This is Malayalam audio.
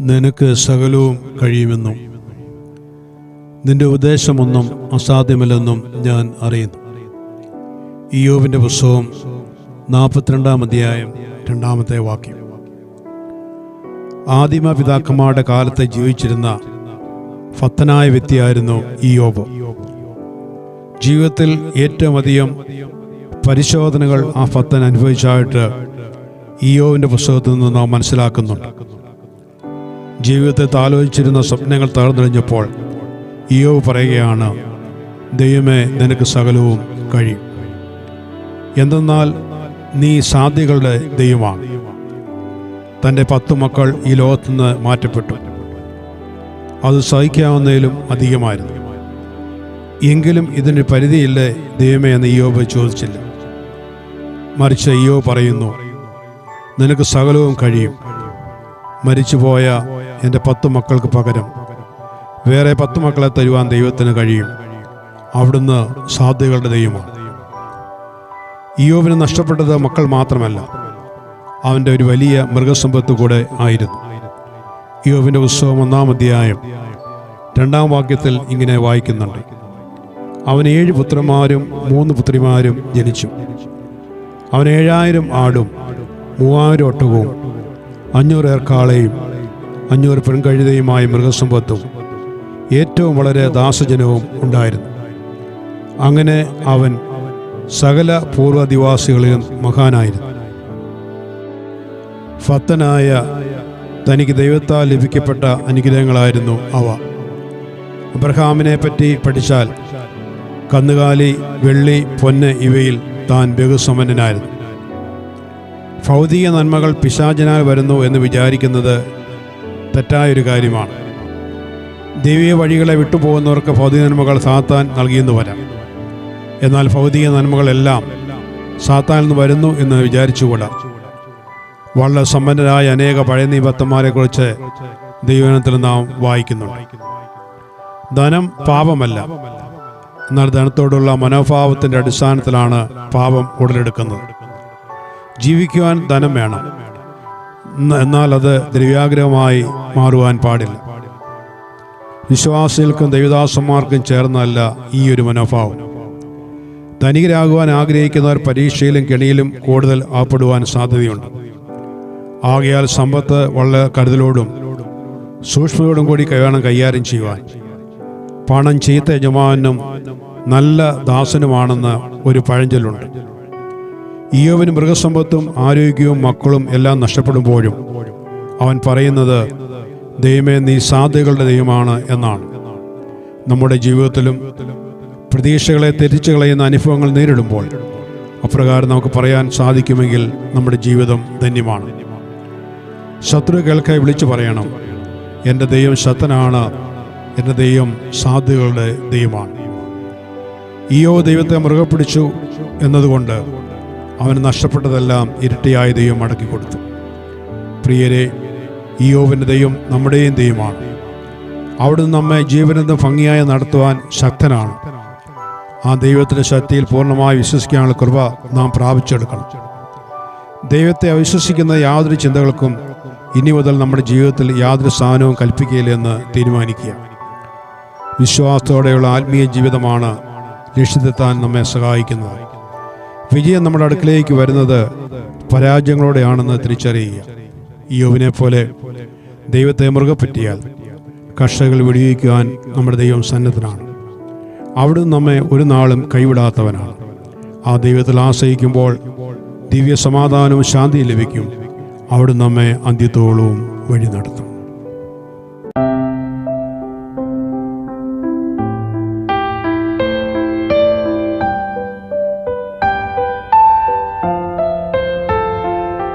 നിനക്ക് സകലവും കഴിയുമെന്നും നിന്റെ ഉപദേശമൊന്നും അസാധ്യമല്ലെന്നും ഞാൻ അറിയുന്നു. ഇയോവിന്റെ പുസ്തകം നാൽപ്പത്തിരണ്ടാം അധ്യായം രണ്ടാമത്തെ വാക്യം. ആദിമ പിതാക്കന്മാരുടെ കാലത്ത് ജീവിച്ചിരുന്ന ഫത്തനായ വ്യക്തിയായിരുന്നു ഇയോബ് ജീവിതത്തിൽ ഏറ്റവും അധികം പരിശോധനകൾ ആ ഫത്തൻ അനുഭവിച്ചായിട്ട് ഇയോവിന്റെ പുസ്തകത്തിൽ നിന്ന് നാം മനസ്സിലാക്കുന്നുണ്ട്. ജീവിതത്തെ താലോചിച്ചിരുന്ന സ്വപ്നങ്ങൾ തകർന്നെഴിഞ്ഞപ്പോൾ ഇയോവ് പറയുകയാണ് ദൈവമേ നിനക്ക് സകലവും കഴിയും. എന്തെന്നാൽ നീ സാധ്യകളുടെ ദൈവമാണ്. തന്റെ പത്തു മക്കൾ ഈ ലോകത്തുനിന്ന് മാറ്റപ്പെട്ടു. അത് സഹിക്കാവുന്നതിലും അധികമായിരുന്നു. എങ്കിലും ഇതിന് പരിധിയില്ലേ ദൈവമേ എന്ന് ഇയോബ് ചോദിച്ചില്ല. മറിച്ച് ഇയോ പറയുന്നു നിനക്ക് സകലവും കഴിയും. മരിച്ചുപോയ എന്റെ പത്തു മക്കൾക്ക് പകരം വേറെ പത്തു മക്കളെ തരുവാൻ ദൈവത്തിന് കഴിയും. അവിടുന്ന് സാധ്യതകളുടെ ദൈവമാണ്. ഇയോവിന് നഷ്ടപ്പെട്ടത് മക്കൾ മാത്രമല്ല അവന്റെ ഒരു വലിയ മൃഗസമ്പത്ത് കൂടെ ആയിരുന്നു. ഇയോവിന്റെ പുസ്തകം ഒന്നാം അധ്യായം രണ്ടാം വാക്യത്തിൽ ഇങ്ങനെ വായിക്കുന്നുണ്ട്. അവൻ ഏഴ് പുത്രന്മാരും മൂന്ന് പുത്രിമാരും ജനിച്ചു. അവൻ ഏഴായിരം ആടും മൂവായിരം ഒട്ടകവും അഞ്ഞൂറ് ഏർക്കാളയും അഞ്ഞൂറ് പെൺകഴുതയുമായ മൃഗസമ്പത്തും ഏറ്റവും വളരെ ദാസജനവും ഉണ്ടായിരുന്നു. അങ്ങനെ അവൻ സകല പൂർവദിവാസികളിലും മഹാനായിരുന്നു. ഫത്തനായ തനിക്ക് ദൈവത്താൽ ലഭിക്കപ്പെട്ട അനുഗ്രഹങ്ങളായിരുന്നു അവ. അബ്രഹാമിനെ പറ്റി പഠിച്ചാൽ കന്നുകാലി വെള്ളി പൊന്ന് ഇവയിൽ താൻ ബഹുസമ്പന്നനായിരുന്നു ഭൗതിക നന്മകൾ പിശാചനാൽ വരുന്നു എന്ന് വിചാരിക്കുന്നത് തെറ്റായൊരു കാര്യമാണ്. ദൈവീയ വഴികളെ വിട്ടുപോകുന്നവർക്ക് ഭൗതിക നന്മകൾ സാത്താൻ നൽകിയെന്ന് വരാം. എന്നാൽ ഭൗതിക നന്മകളെല്ലാം സാത്താൻ നിന്ന് വരുന്നു എന്ന് വിചാരിച്ചുകൂടാ. വളരെ സമ്പന്നരായ അനേക പഴയ നിബദ്ധന്മാരെ കുറിച്ച് ദൈവനത്തിൽ നാം വായിക്കുന്നുണ്ട്. ധനം പാപമല്ല. എന്നാൽ ധനത്തോടുള്ള മനോഭാവത്തിന്റെ അടിസ്ഥാനത്തിലാണ് പാപം ഉടലെടുക്കുന്നത്. ജീവിക്കുവാൻ ധനം വേണം. എന്നാൽ അത് ദ്രവ്യാഗ്രഹമായി മാറുവാൻ പാടില്ല. വിശ്വാസികൾക്കും ദൈവദാസന്മാർക്കും ചേർന്നല്ല ഈ ഒരു മനോഭാവം. ധനികരാകുവാൻ ആഗ്രഹിക്കുന്നവർ പരീക്ഷയിലും കെണിയിലും കൂടുതൽ ആപ്പെടുവാൻ സാധ്യതയുണ്ട്. ആകയാൽ സമ്പത്ത് വളരെ കരുതലോടും സൂക്ഷ്മയോടും കൂടി വേണം കൈകാര്യം ചെയ്യുവാൻ. പണം ചീത്ത യജമാനും നല്ല ദാസനുമാണെന്ന് ഒരു പഴഞ്ചൊല്ലുണ്ട്. ഈയോവിന് മൃഗസമ്പത്തും ആരോഗ്യവും മക്കളും എല്ലാം നഷ്ടപ്പെടുമ്പോഴും അവൻ പറയുന്നത് ദൈവമേ നീ സാധ്യതകളുടെ ദൈവമാണ് എന്നാണ്. നമ്മുടെ ജീവിതത്തിലും പ്രതീക്ഷകളെ തെറ്റിച്ചു കളയുന്ന അനുഭവങ്ങൾ നേരിടുമ്പോൾ അപ്രകാരം നമുക്ക് പറയാൻ സാധിക്കുമെങ്കിൽ നമ്മുടെ ജീവിതം ധന്യമാണ്. ശത്രു കേൾക്കായി വിളിച്ചു പറയണം എന്റെ ദൈവം ശക്തനാണ് എന്റെ ദൈവം സാധ്യതകളുടെ ദൈവമാണ്. ഈയോ ദൈവത്തെ മുറുകെ പിടിച്ചു എന്നതുകൊണ്ട് അവന് നഷ്ടപ്പെട്ടതെല്ലാം ഇരട്ടിയായ ദൈവം അടക്കി കൊടുത്തു. പ്രിയരെ ഈയോവിന്റെ ദൈവം നമ്മുടെയും ദൈവമാണ്. അവിടുന്ന് നമ്മെ ജീവനത്തിന് ഭംഗിയായി നടത്തുവാൻ ശക്തനാണ്. ആ ദൈവത്തിന്റെ ശക്തിയിൽ പൂർണമായി വിശ്വസിക്കാനുള്ള കൃപ നാം പ്രാപിച്ചെടുക്കണം. ദൈവത്തെ അവിശ്വസിക്കുന്ന യാതൊരു ചിന്തകൾക്കും ഇനി മുതൽ നമ്മുടെ ജീവിതത്തിൽ യാതൊരു സ്ഥാനവും കൽപ്പിക്കുകയില്ലെന്ന് തീരുമാനിക്കുക. വിശ്വാസത്തോടെയുള്ള ആത്മീയ ജീവിതമാണ് ലക്ഷ്യത്തെത്താൻ നമ്മെ സഹായിക്കുന്നത്. വിജയം നമ്മുടെ അടുക്കിലേക്ക് വരുന്നത് പരാജയങ്ങളോടെയാണെന്ന് തിരിച്ചറിയുക. യോവിനെ പോലെ ദൈവത്തെ മുറുകെ പറ്റിയാൽ കർഷകർ വെടിവയ്ക്കുവാൻ നമ്മുടെ ദൈവം സന്നദ്ധനാണ്. അവിടുന്ന് നമ്മെ ഒരു നാളും കൈവിടാത്തവനാണ്. ആ ദൈവത്തിൽ ആശ്രയിക്കുമ്പോൾ ദിവ്യ സമാധാനവും ശാന്തിയും ലഭിക്കും. അവിടുന്ന് നമ്മെ അന്ത്യത്തോളവും വഴി നടത്തും.